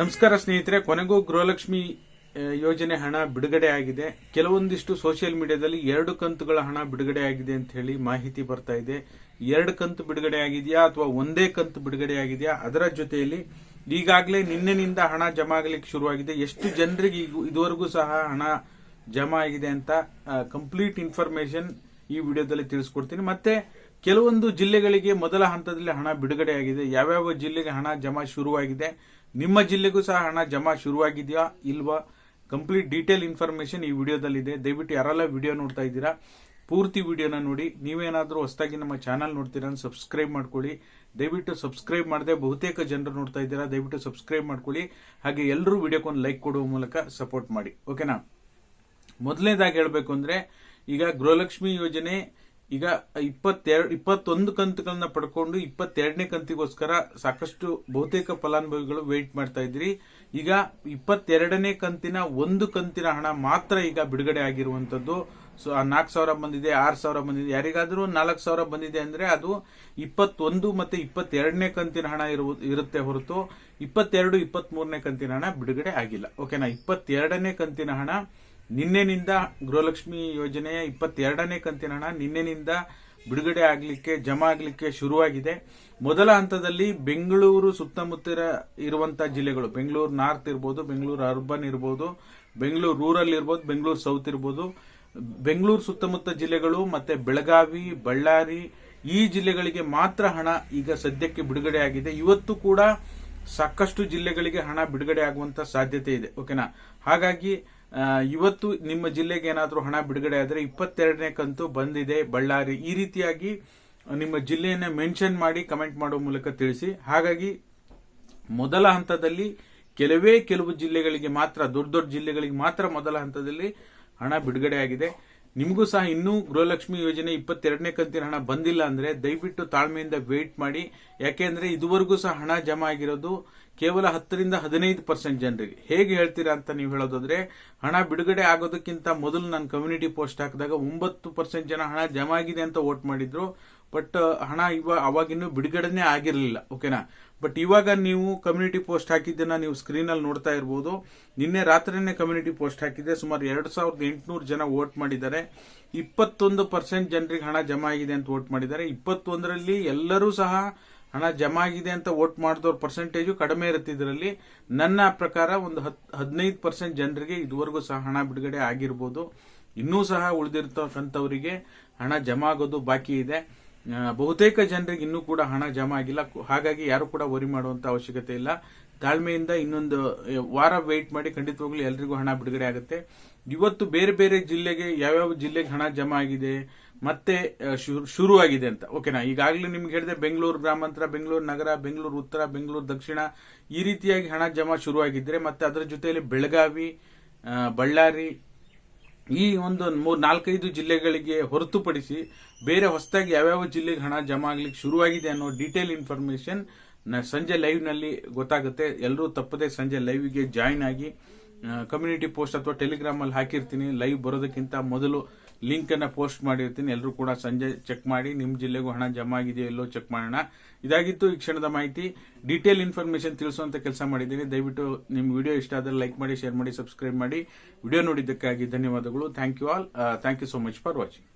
ನಮಸ್ಕಾರ ಸ್ನೇಹಿತರೆ, ಕೊನೆಗೂ ಗೃಹಲಕ್ಷ್ಮಿ ಯೋಜನೆ ಹಣ ಬಿಡುಗಡೆ ಆಗಿದೆ. ಕೆಲವೊಂದಿಷ್ಟು ಸೋಷಿಯಲ್ ಮೀಡಿಯಾದಲ್ಲಿ ಎರಡು ಕಂತುಗಳ ಹಣ ಬಿಡುಗಡೆ ಆಗಿದೆ ಅಂತ ಹೇಳಿ ಮಾಹಿತಿ ಬರ್ತಾ ಇದೆ. ಎರಡು ಕಂತು ಬಿಡುಗಡೆ ಆಗಿದೆಯಾ ಅಥವಾ ಒಂದೇ ಕಂತು ಬಿಡುಗಡೆ ಆಗಿದೆಯಾ? ಅದರ ಜೊತೆಯಲ್ಲಿ ಈಗಾಗಲೇ ನಿನ್ನೆನಿಂದ ಹಣ ಜಮಾ ಆಗಲಿಕ್ಕೆ ಶುರುವಾಗಿದೆ. ಎಷ್ಟು ಜನರಿಗೆ ಇದುವರೆಗೂ ಸಹ ಹಣ ಜಮಾ ಆಗಿದೆ ಅಂತ ಕಂಪ್ಲೀಟ್ ಇನ್ಫಾರ್ಮೇಶನ್ ಈ ವಿಡಿಯೋದಲ್ಲಿ ತಿಳಿಸ್ಕೊಡ್ತೀನಿ. ಮತ್ತೆ ಕೆಲವೊಂದು ಜಿಲ್ಲೆಗಳಿಗೆ ಮೊದಲ ಹಂತದಲ್ಲಿ ಹಣ ಬಿಡುಗಡೆ ಆಗಿದೆ ಯಾವ್ಯಾವ ಜಿಲ್ಲೆಗೆ ಹಣ ಜಮಾ ಶುರುವಾಗಿದೆ? ನಿಮ್ಮ ಜಿಲ್ಲೆಗೂ ಸಹ ಹಣ ಜಮಾ ಶುರುವಾಗಿದೆಯಾ ಇಲ್ವಾ? ಕಂಪ್ಲೀಟ್ ಡೀಟೇಲ್ ಇನ್ಫಾರ್ಮೇಶನ್ ಈ ವಿಡಿಯೋದಲ್ಲಿದೆ. ದಯವಿಟ್ಟು ಯಾರೆಲ್ಲ ವಿಡಿಯೋ ನೋಡ್ತಾ ಇದ್ದೀರಾ, ಪೂರ್ತಿ ವಿಡಿಯೋನ ನೋಡಿ. ನೀವೇನಾದರೂ ಹೊಸದಾಗಿ ನಮ್ಮ ಚಾನಲ್ ನೋಡ್ತೀರಾ ಸಬ್ಸ್ಕ್ರೈಬ್ ಮಾಡ್ಕೊಳ್ಳಿ. ದಯವಿಟ್ಟು ಸಬ್ಸ್ಕ್ರೈಬ್ ಮಾಡದೆ ಬಹುತೇಕ ಜನರು ನೋಡ್ತಾ ಇದ್ದೀರಾ, ದಯವಿಟ್ಟು ಸಬ್ಸ್ಕ್ರೈಬ್ ಮಾಡ್ಕೊಳ್ಳಿ. ಹಾಗೆ ಎಲ್ಲರೂ ವಿಡಿಯೋಕ್ಕೊಂದು ಲೈಕ್ ಕೊಡುವ ಮೂಲಕ ಸಪೋರ್ಟ್ ಮಾಡಿ. ಓಕೆನಾ? ಮೊದಲನೇದಾಗಿ ಹೇಳಬೇಕು ಅಂದ್ರೆ ಈಗ ಗೃಹಲಕ್ಷ್ಮಿ ಯೋಜನೆ ಈಗ ಇಪ್ಪತ್ತೆರಡು, ಇಪ್ಪತ್ತೊಂದು ಕಂತುಗಳನ್ನ ಪಡ್ಕೊಂಡು ಇಪ್ಪತ್ತೆರಡನೇ ಕಂತಿಗೋಸ್ಕರ ಸಾಕಷ್ಟು ಬಹುತೇಕ ಫಲಾನುಭವಿಗಳು ವೇಟ್ ಮಾಡ್ತಾ ಇದ್ರಿ ಈಗ ಇಪ್ಪತ್ತೆರಡನೇ ಕಂತಿನ ಒಂದು ಕಂತಿನ ಹಣ ಮಾತ್ರ ಈಗ ಬಿಡುಗಡೆ ಆಗಿರುವಂತದ್ದು. ಸೊ ನಾಲ್ಕು ಸಾವಿರ ಬಂದಿದೆ, ಆರು ಸಾವಿರ ಬಂದಿದೆ. ಯಾರಿಗಾದರೂ ನಾಲ್ಕು ಸಾವಿರ ಬಂದಿದೆ ಅಂದ್ರೆ ಅದು ಇಪ್ಪತ್ತೊಂದು ಮತ್ತೆ ಇಪ್ಪತ್ತೆರಡನೇ ಕಂತಿನ ಹಣ ಇರುತ್ತೆ ಹೊರತು ಇಪ್ಪತ್ತೆರಡು ಇಪ್ಪತ್ತ್ ಮೂರನೇ ಕಂತಿನ ಹಣ ಬಿಡುಗಡೆ ಆಗಿಲ್ಲ. ಓಕೆನಾ ಇಪ್ಪತ್ತೆರಡನೇ ಕಂತಿನ ಹಣ ನಿನ್ನೆನಿಂದ ಗೃಹಲಕ್ಷ್ಮಿ ಯೋಜನೆಯ ಇಪ್ಪತ್ತೆರಡನೇ ಕಂತಿನ ಹಣ ನಿನ್ನೆನಿಂದ ಬಿಡುಗಡೆ ಆಗಲಿಕ್ಕೆ, ಜಮಾ ಆಗಲಿಕ್ಕೆ ಶುರುವಾಗಿದೆ. ಮೊದಲ ಹಂತದಲ್ಲಿ ಬೆಂಗಳೂರು ಸುತ್ತಮುತ್ತ ಇರುವಂತಹ ಜಿಲ್ಲೆಗಳು, ಬೆಂಗಳೂರು ನಾರ್ತ್ ಇರ್ಬೋದು, ಬೆಂಗಳೂರು ಅರ್ಬನ್ ಇರ್ಬೋದು, ಬೆಂಗಳೂರು ರೂರಲ್ ಇರ್ಬೋದು, ಬೆಂಗಳೂರು ಸೌತ್ ಇರ್ಬೋದು. ಬೆಂಗಳೂರು ಸುತ್ತಮುತ್ತ ಜಿಲ್ಲೆಗಳು ಮತ್ತೆ ಬೆಳಗಾವಿ, ಬಳ್ಳಾರಿ ಈ ಜಿಲ್ಲೆಗಳಿಗೆ ಮಾತ್ರ ಹಣ ಈಗ ಸದ್ಯಕ್ಕೆ ಬಿಡುಗಡೆ ಆಗಿದೆ. ಇವತ್ತು ಕೂಡ ಸಾಕಷ್ಟು ಜಿಲ್ಲೆಗಳಿಗೆ ಹಣ ಬಿಡುಗಡೆ ಆಗುವಂತ ಸಾಧ್ಯತೆ ಇದೆ. ಓಕೆನಾ? ಹಾಗಾಗಿ ಇವತ್ತು ನಿಮ್ಮ ಜಿಲ್ಲೆಗೆ ಏನಾದರೂ ಹಣ ಬಿಡುಗಡೆ ಆದರೆ ಇಪ್ಪತ್ತೆರಡನೇ ಕಂತು ಬಂದಿದೆ, ಬಳ್ಳಾರಿ. ಈ ರೀತಿಯಾಗಿ ನಿಮ್ಮ ಜಿಲ್ಲೆಯನ್ನ ಮೆನ್ಷನ್ ಮಾಡಿ ಕಮೆಂಟ್ ಮಾಡುವ ಮೂಲಕ ತಿಳಿಸಿ. ಹಾಗಾಗಿ ಮೊದಲ ಹಂತದಲ್ಲಿ ಕೆಲವೇ ಕೆಲವು ಜಿಲ್ಲೆಗಳಿಗೆ ಮಾತ್ರ, ದೊಡ್ಡ ದೊಡ್ಡ ಜಿಲ್ಲೆಗಳಿಗೆ ಮಾತ್ರ ಮೊದಲ ಹಂತದಲ್ಲಿ ಹಣ ಬಿಡುಗಡೆ ಆಗಿದೆ. ನಿಮಗೂ ಸಹ ಇನ್ನೂ ಗೃಹಲಕ್ಷ್ಮಿ ಯೋಜನೆ ಇಪ್ಪತ್ತೆರಡನೇ ಕಂತಿನ ಹಣ ಬಂದಿಲ್ಲ ಅಂದ್ರೆ ದಯವಿಟ್ಟು ತಾಳ್ಮೆಯಿಂದ ವೇಟ್ ಮಾಡಿ. ಯಾಕೆಂದ್ರೆ ಇದುವರೆಗೂ ಸಹ ಹಣ ಜಮಾ ಆಗಿರೋದು ಕೇವಲ ಹತ್ತರಿಂದ ಹದಿನೈದು ಪರ್ಸೆಂಟ್ ಜನರಿಗೆ. ಹೇಗೆ ಹೇಳ್ತೀರಾ ಅಂತ ನೀವು ಹೇಳೋದಾದ್ರೆ, ಹಣ ಬಿಡುಗಡೆ ಆಗೋದಕ್ಕಿಂತ ಮೊದಲು ನಾನು ಕಮ್ಯುನಿಟಿ ಪೋಸ್ಟ್ ಹಾಕಿದಾಗ ಒಂಬತ್ತು ಪರ್ಸೆಂಟ್ ಜನ ಹಣ ಜಮಾ ಆಗಿದೆ ಅಂತ ವೋಟ್ ಮಾಡಿದ್ರು. ಬಟ್ ಹಣ ಇವಾಗ ಅವಾಗಿನ್ನೂ ಬಿಡುಗಡೆನೇ ಆಗಿರಲಿಲ್ಲ ಓಕೆನಾ ಬಟ್ ಇವಾಗ ನೀವು ಕಮ್ಯುನಿಟಿ ಪೋಸ್ಟ್ ಹಾಕಿದ್ದನ್ನ ನೀವು ಸ್ಕ್ರೀನ್ ಅಲ್ಲಿ ನೋಡ್ತಾ ಇರಬಹುದು ನಿನ್ನೆ ರಾತ್ರಿನೇ ಕಮ್ಯುನಿಟಿ ಪೋಸ್ಟ್ ಹಾಕಿದೆ ಸುಮಾರು ಎರಡ್ ಸಾವಿರದ ಎಂಟುನೂರು ಜನ ವೋಟ್ ಮಾಡಿದ್ದಾರೆ. ಇಪ್ಪತ್ತೊಂದು ಪರ್ಸೆಂಟ್ ಜನರಿಗೆ ಹಣ ಜಮಾ ಆಗಿದೆ ಅಂತ ವೋಟ್ ಮಾಡಿದ್ದಾರೆ. ಇಪ್ಪತ್ತೊಂದರಲ್ಲಿ ಎಲ್ಲರೂ ಸಹ ಹಣ ಜಮಾ ಆಗಿದೆ ಅಂತ ವೋಟ್ ಮಾಡಿದವ್ರ ಪರ್ಸೆಂಟೇಜು ಕಡಿಮೆ ಇರುತ್ತೆ ಇದರಲ್ಲಿ. ನನ್ನ ಪ್ರಕಾರ ಒಂದು ಹತ್, ಹದಿನೈದು ಪರ್ಸೆಂಟ್ ಜನರಿಗೆ ಇದುವರೆಗೂ ಸಹ ಹಣ ಬಿಡುಗಡೆ ಆಗಿರ್ಬೋದು. ಇನ್ನೂ ಸಹ ಉಳಿದಿರ್ತಕ್ಕಂಥವರಿಗೆ ಹಣ ಜಮಾ ಆಗೋದು ಬಾಕಿ ಇದೆ. ಬಹುತೇಕ ಜನರಿಗೆ ಇನ್ನೂ ಕೂಡ ಹಣ ಜಮಾ ಆಗಿಲ್ಲ. ಹಾಗಾಗಿ ಯಾರು ಕೂಡ ವರಿ ಮಾಡುವಂತ ಅವಶ್ಯಕತೆ ಇಲ್ಲ. ತಾಳ್ಮೆಯಿಂದ ಇನ್ನೊಂದು ವಾರ ವೆಯ್ಟ್ ಮಾಡಿ ಖಂಡಿತವಾಗ್ಲೂ ಎಲ್ರಿಗೂ ಹಣ ಬಿಡುಗಡೆ ಆಗುತ್ತೆ. ಇವತ್ತು ಬೇರೆ ಬೇರೆ ಜಿಲ್ಲೆಗೆ, ಯಾವ್ಯಾವ ಜಿಲ್ಲೆಗೆ ಹಣ ಜಮಾ ಆಗಿದೆ, ಮತ್ತೆ ಶುರು- ಶುರುವಾಗಿದೆ ಅಂತ. ಓಕೆನಾ ಈಗಾಗಲೇ ನಿಮ್ಗೆ ಹೇಳಿದೆ, ಬೆಂಗಳೂರು ಗ್ರಾಮಾಂತರ, ಬೆಂಗಳೂರು ನಗರ, ಬೆಂಗಳೂರು ಉತ್ತರ, ಬೆಂಗಳೂರು ದಕ್ಷಿಣ, ಈ ರೀತಿಯಾಗಿ ಹಣ ಜಮಾ ಶುರುವಾಗಿದ್ರೆ ಮತ್ತೆ ಅದರ ಜೊತೆಯಲ್ಲಿ ಬೆಳಗಾವಿ ಬಳ್ಳಾರಿ ಈ ಒಂದು ಮೂರ್ ನಾಲ್ಕೈದು ಜಿಲ್ಲೆಗಳಿಗೆ ಹೊರತುಪಡಿಸಿ ಬೇರೆ ಹೊಸದಾಗಿ ಯಾವ್ಯಾವ ಜಿಲ್ಲೆಗೆ ಹಣ ಜಮಾ ಆಗ್ಲಿಕ್ಕೆ ಶುರುವಾಗಿದೆ ಅನ್ನೋ ಡೀಟೇಲ್ ಇನ್ಫಾರ್ಮೇಶನ್ ಸಂಜೆ ಲೈವ್ನಲ್ಲಿ ಗೊತ್ತಾಗುತ್ತೆ. ಎಲ್ಲರೂ ತಪ್ಪದೆ ಸಂಜೆ ಲೈವ್ಗೆ ಜಾಯಿನ್ ಆಗಿ ಕಮ್ಯುನಿಟಿ ಪೋಸ್ಟ್ ಅಥವಾ ಟೆಲಿಗ್ರಾಮ್ ಅಲ್ಲಿ ಹಾಕಿರ್ತೀನಿ. ಲೈವ್ ಬರೋದಕ್ಕಿಂತ ಮೊದಲು ಲಿಂಕ್ ಅನ್ನ ಪೋಸ್ಟ್ ಮಾಡಿರ್ತೀನಿ. ಎಲ್ಲರೂ ಕೂಡ ಸಂಜೆ ಚೆಕ್ ಮಾಡಿ ನಿಮ್ಮ ಜಿಲ್ಲೆಗೂ ಹಣ ಜಮಾ ಆಗಿದೆಯೋ ಎಲ್ಲೋ ಚೆಕ್ ಮಾಡೋಣ. ಇದಾಗಿತ್ತು ಈ ಕ್ಷಣದ ಮಾಹಿತಿ. ಡೀಟೇಲ್ ಇನ್ಫಾರ್ಮೇಷನ್ ತಿಳಿಸುವಂತ ಕೆಲಸ ಮಾಡಿದ್ದೀನಿ. ದಯವಿಟ್ಟು ನಿಮ್ಮ ವಿಡಿಯೋ ಇಷ್ಟ ಆದರೆ ಲೈಕ್ ಮಾಡಿ, ಶೇರ್ ಮಾಡಿ, ಸಬ್ಸ್ಕ್ರೈಬ್ ಮಾಡಿ. ವಿಡಿಯೋ ನೋಡಿದ್ದಕ್ಕಾಗಿ ಧನ್ಯವಾದಗಳು. Thank you all thank you so much for watching